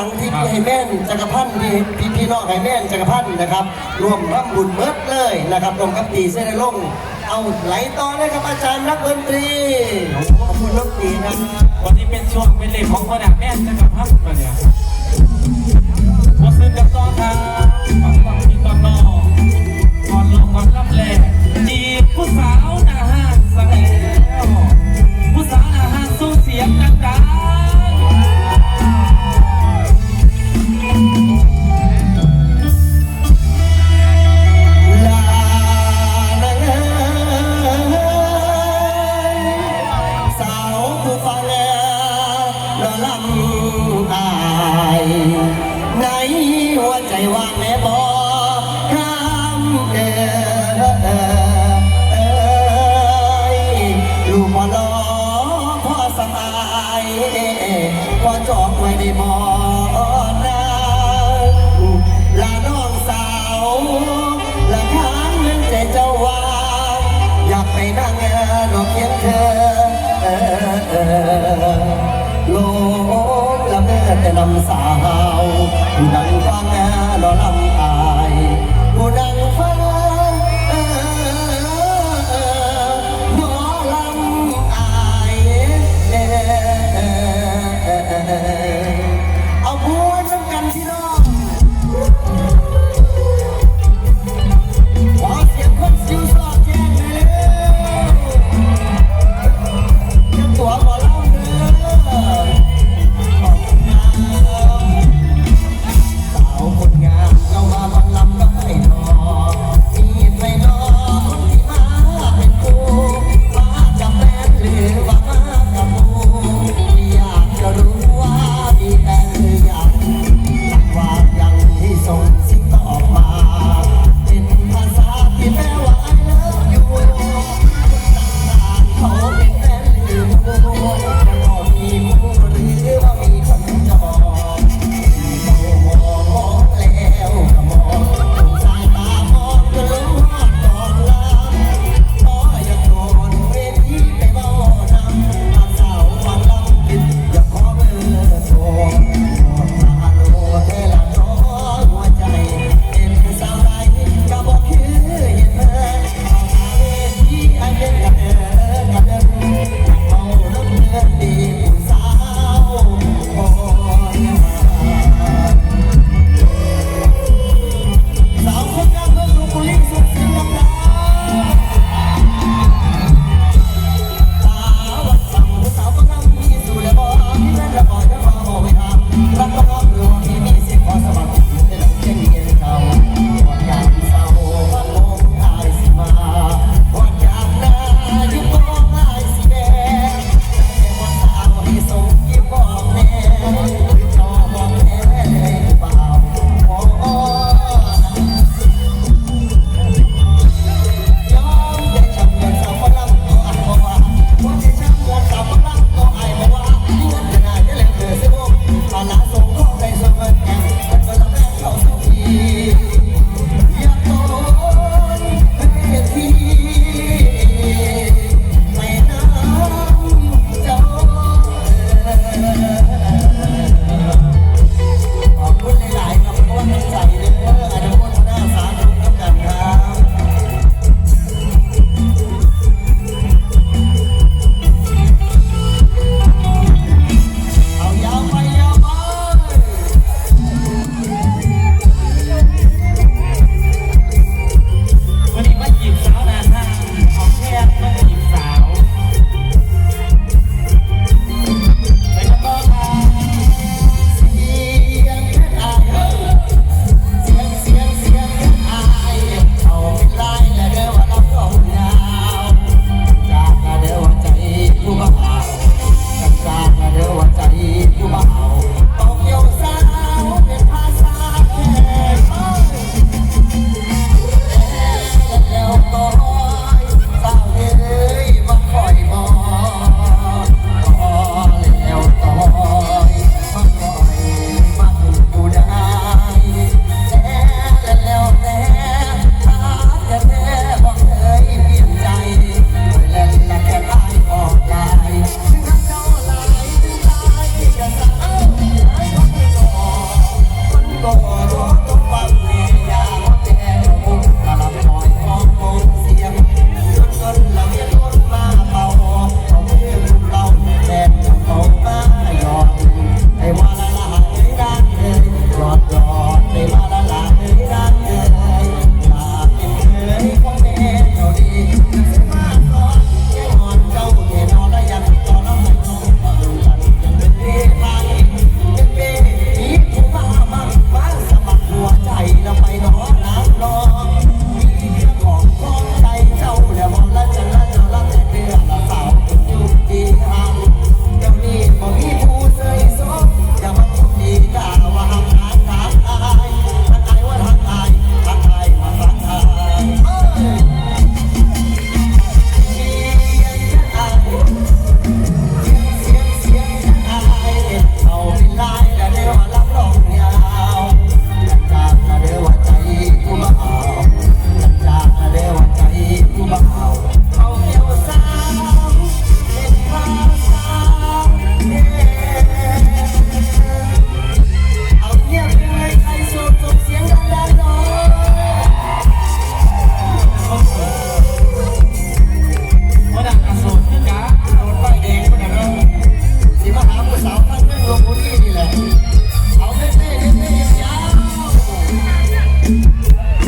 ลังที่พี่ไฮแม่นจักรพันธ์พี่พี่พี่น้องไฮแม่นจักรพันธ์นะครับรวมร่ำบุญเบิดเลยนะครับรวมกับตีเส้นลง เอาไหลต่อเลยครับอาจารย์นักดนตรีขอบคุณนักดนตรีนะครับวันนี้เป็นช่วงเป็นเลขของคนดักแม่นจะกับพักมาเนี่ยวัซื้อกับตอนทางฟังฟังที่ตอนนอ ว่จองไว้ในมอนลาน้องสาวละท้งนึงใจเจ้าวางอยากไปนั่งนอเคียงเธอลกละเมิดแต่ลำสาวดังฟังนอลำ